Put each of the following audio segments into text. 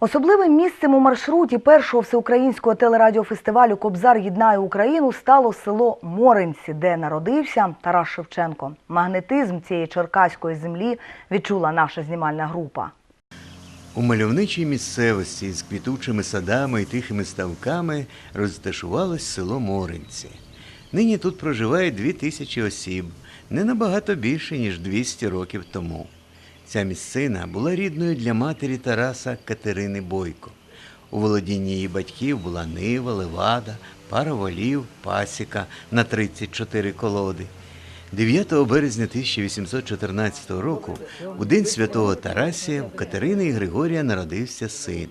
Особливим місцем у маршруті першого всеукраїнського телерадіофестивалю Кобзар єднає Україну стало село Моринці, де народився Тарас Шевченко. Магнетизм цієї черкаської землі відчула наша знімальна група. У мальовничій місцевості з квітучими садами і тихими ставками розташувалось село Моринці. Нині тут проживає дві тисячі осіб, не набагато більше, ніж 200 років тому. Ця місцина була рідною для матері Тараса Катерини Бойко. У володінні її батьків була нива, левада, пара волів, пасіка на 34 колоди. 9 березня 1814 року, у день святого Тарасія, в Катерини і Григорія народився син.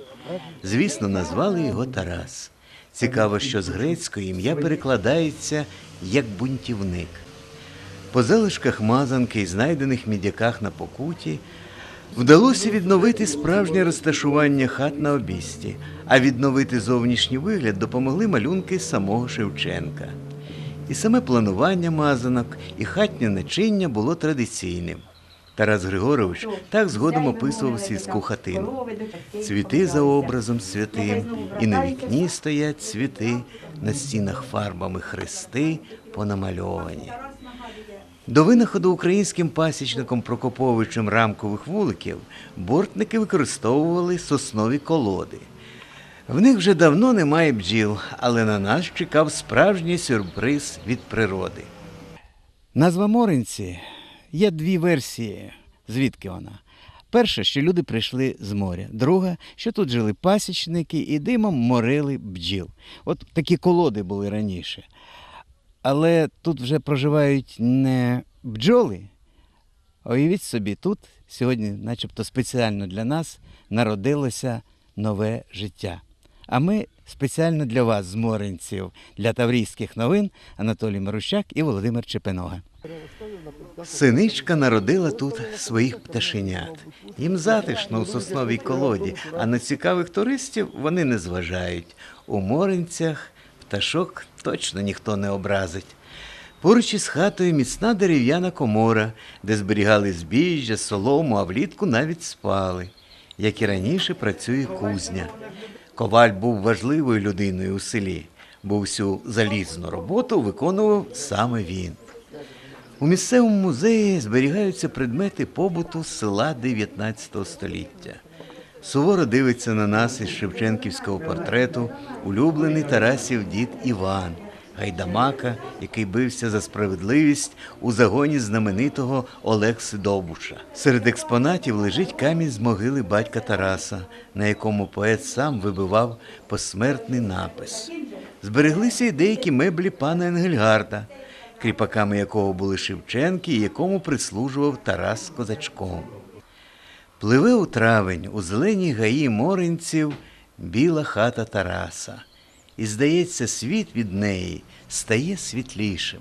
Звісно, назвали його Тарас. Цікаво, що з грецької ім'я перекладається як бунтівник. По залишках мазанки і знайдених мідяках на покуті вдалося відновити справжнє розташування хат на обісті, а відновити зовнішній вигляд допомогли малюнки самого Шевченка. І саме планування мазанок, і хатнє начиння було традиційним. Тарас Григорович так згодом описував сільську хатину. Цвіти за образом святим, і на вікні стоять цвіти, на стінах фарбами хрести понамальовані. До винаходу українським пасічником Прокоповичем рамкових вуликів бортники використовували соснові колоди. В них вже давно немає бджіл, але на нас чекав справжній сюрприз від природи. Назва Моринці є дві версії, звідки вона. Перша, що люди прийшли з моря. Друга, що тут жили пасічники і димом морили бджіл. От такі колоди були раніше. Але тут вже проживають не бджоли. А Уявіть собі, тут сьогодні, начебто спеціально для нас, народилося нове життя. А ми спеціально для вас, з Моринців, для Таврійських новин Анатолій Марущак і Володимир Чепинога. Синичка народила тут своїх пташенят. Їм затишно у сосновій колоді, а на цікавих туристів вони не зважають. У Моринцях пташок точно ніхто не образить. Поруч із хатою міцна дерев'яна комора, де зберігали збіжжя, солому, а влітку навіть спали. Як і раніше працює кузня. Коваль був важливою людиною у селі, бо всю залізну роботу виконував саме він. У місцевому музеї зберігаються предмети побуту села 19 століття. Суворо дивиться на нас із Шевченківського портрету улюблений Тарасів дід Іван, гайдамака, який бився за справедливість у загоні знаменитого Олекси Довбуша. Серед експонатів лежить камінь з могили батька Тараса, на якому поет сам вибивав посмертний напис. Збереглися й деякі меблі пана Енгельгарда, кріпаками якого були Шевченки і якому прислужував Тарас Козачком. Пливе у травень у зеленій гаї моринців біла хата Тараса, і, здається, світ від неї стає світлішим.